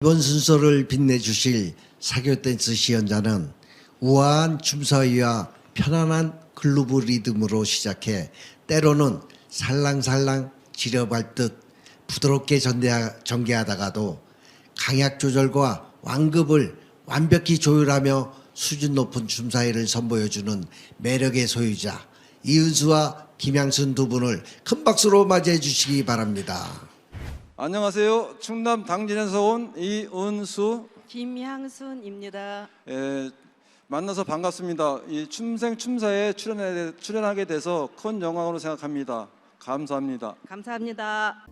이번 순서를 빛내주실 사교 댄스 시연자는 우아한 춤사위와 편안한 글루브 리듬으로 시작해 때로는 살랑살랑 지려밟듯 부드럽게 전대- 전개하다가도 강약 조절과 완급을 완벽히 조율하며 수준 높은 춤사위를 선보여주는 매력의 소유자 이은수와 김양순 두 분을 큰 박수로 맞이해 주시기 바랍니다. 안녕하세요. 충남 당진에서 온 이은수 김향순입니다. 에, 만나서 반갑습니다. 이 춤생 춤사에 출연하게 돼서 큰 영광으로 생각합니다. 감사합니다. 감사합니다.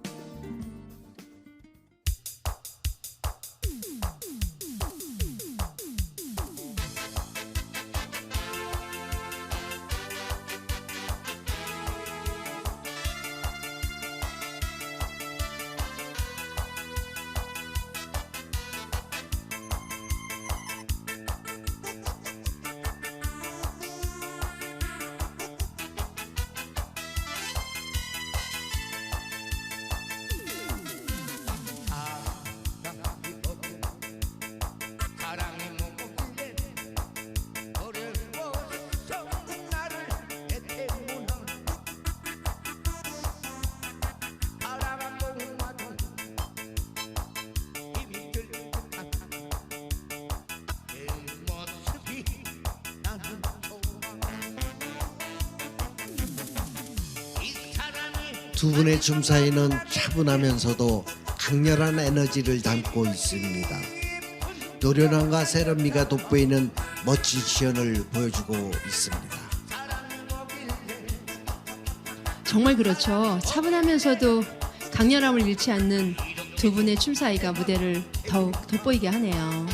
두 분의 춤 사이는 차분하면서도 강렬한 에너지를 담고 있습니다. 노련함과 세련미가 돋보이는 멋진 시연을 보여주고 있습니다. 정말 그렇죠. 차분하면서도 강렬함을 잃지 않는 두 분의 춤 사이가 무대를 더욱 돋보이게 하네요.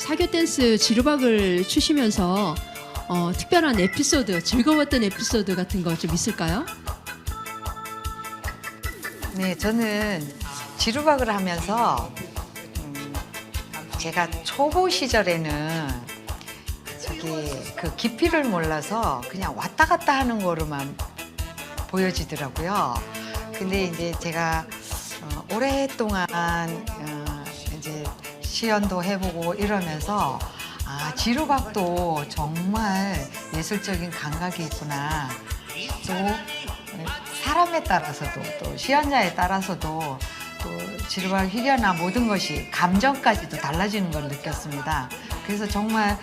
사교 댄스 지루박을 추시면서 어, 특별한 에피소드, 즐거웠던 에피소드 같은 거 좀 있을까요? 네, 저는 지루박을 하면서 음, 제가 초보 시절에는 저기 그 깊이를 몰라서 그냥 왔다 갔다 하는 거로만 보여지더라고요. 근데 이제 제가 어, 오랫동안 어, 시연도 해보고 이러면서 아 지루박도 정말 예술적인 감각이 있구나. 또 사람에 따라서도 또 시연자에 따라서도 또 지루박 희겨나 모든 것이 감정까지도 달라지는 걸 느꼈습니다. 그래서 정말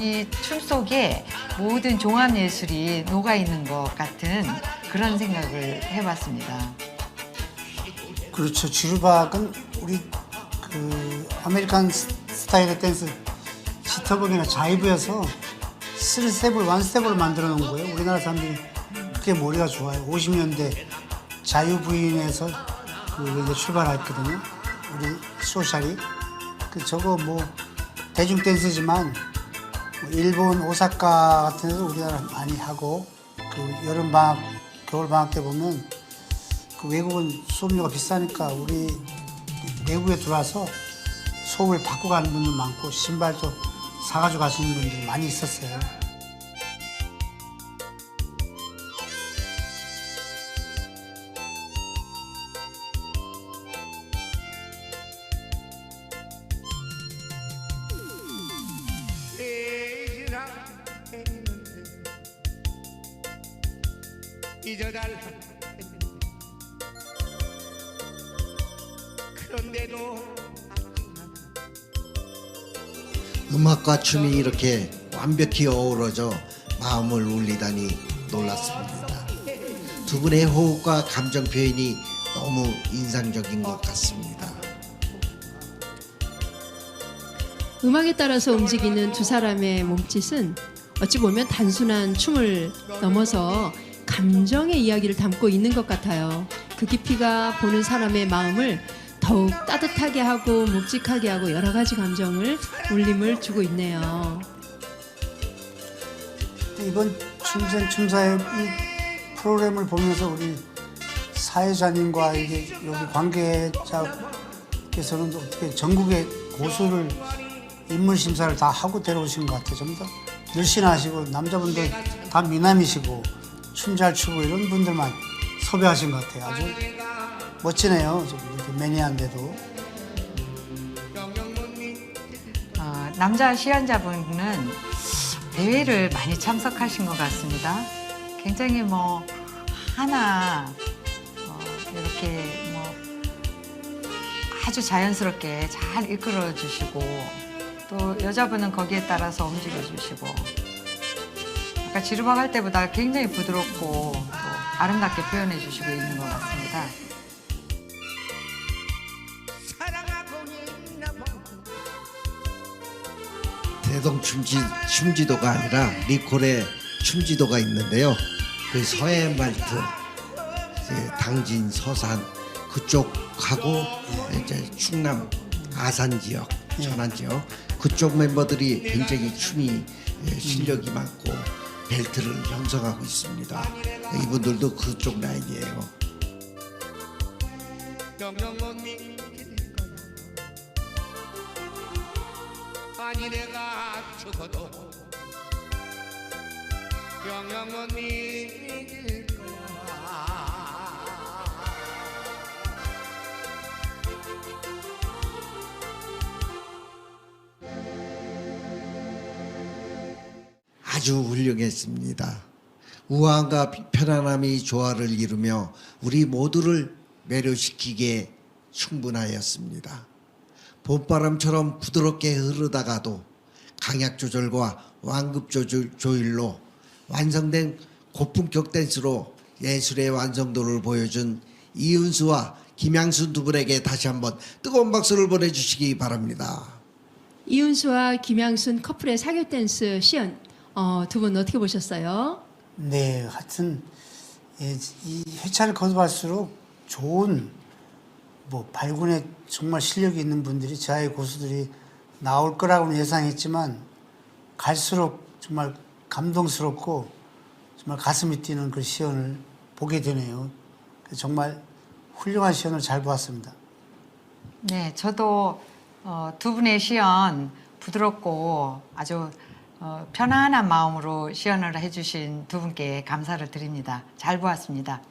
이 춤 속에 모든 종합 예술이 녹아 있는 것 같은 그런 생각을 해봤습니다. 그렇죠. 지루박은 우리 그 아메리칸 스- 스타일의 댄스 시터벅이나 자이브여서 쓰리 스텝을 완 스텝을 만들어 놓은 거예요. 우리나라 사람들이 그게 머리가 좋아요. 50년대 자유부인에서 그 출발했거든요. 우리 소셜이 그 저거 뭐 대중 댄스지만 뭐 일본 오사카 같은 데서 우리나라 많이 하고 그 여름 방학 겨울 방학 때 보면 그 외국은 수업료가 비싸니까 우리 내국에 들어와서 수업을 받고 가는 분들 많고 신발도 사가지고 가시는 분들 많이 있었어요. 잊어달라 그런데도 음악과 춤이 이렇게 완벽히 어우러져 마음을 울리다니 놀랐습니다. 두 분의 호흡과 감정 표현이 너무 인상적인 것 같습니다. 음악에 따라서 움직이는 두 사람의 몸짓은 어찌 보면 단순한 춤을 넘어서 감정의 이야기를 담고 있는 것 같아요. 그 깊이가 보는 사람의 마음을 더욱 따뜻하게 하고 묵직하게 하고 여러 가지 감정을 울림을 주고 있네요. 이번 춤생 춤사의 이 프로그램을 보면서 우리 사회자님과 이게 여기 관계자 께서는 어떻게 전국의 고수를 인물 심사를 다 하고 데려오신 것 같아요. 좀더 늘씬하시고 남자분들 다 미남이시고 춤 잘 추고 이런 분들만 섭외하신 것 같아요. 아주 멋지네요. 좀 이렇게 매니아인데도. 어, 남자 시연자분은 대회를 많이 참석하신 것 같습니다. 굉장히 뭐 하나 어, 이렇게 뭐 아주 자연스럽게 잘 이끌어 주시고 또 여자분은 거기에 따라서 움직여 주시고 아까 지루박 할 때보다 굉장히 부드럽고 또 아름답게 표현해 주시고 있는 것 같습니다. 대동 춤지 춤지도가 아니라 리콜의 춤지도가 있는데요. 그 서해 말트, 이제 당진, 서산 그쪽하고 이제 충남 아산 지역, 천안 지역 그쪽 멤버들이 굉장히 춤이 예, 실력이 많고 벨트를 형성하고 있습니다. 이분들도 그쪽 라인이에요. 아니 내가 죽어도 영영 못 믿을 거야 아주 훌륭했습니다. 우아함과 편안함이 조화를 이루며 우리 모두를 매료시키기에 충분하였습니다. 봄바람처럼 부드럽게 흐르다가도 강약 조절과 완급 조절, 조율로 완성된 고품격 댄스로 예술의 완성도를 보여준 이은수와 김양순 두 분에게 다시 한번 뜨거운 박수를 보내주시기 바랍니다. 이윤수와 김양순 커플의 사교 댄스 시연 어, 두 분 어떻게 보셨어요? 네, 하여튼 예, 이 회차를 거듭할수록 좋은 뭐 발군에 정말 실력이 있는 분들이 저의 고수들이 나올 거라고는 예상했지만 갈수록 정말 감동스럽고 정말 가슴이 뛰는 그 시연을 보게 되네요. 정말 훌륭한 시연을 잘 보았습니다. 네, 저도 어, 두 분의 시연 부드럽고 아주 어, 편안한 마음으로 시연을 해주신 두 분께 감사를 드립니다. 잘 보았습니다.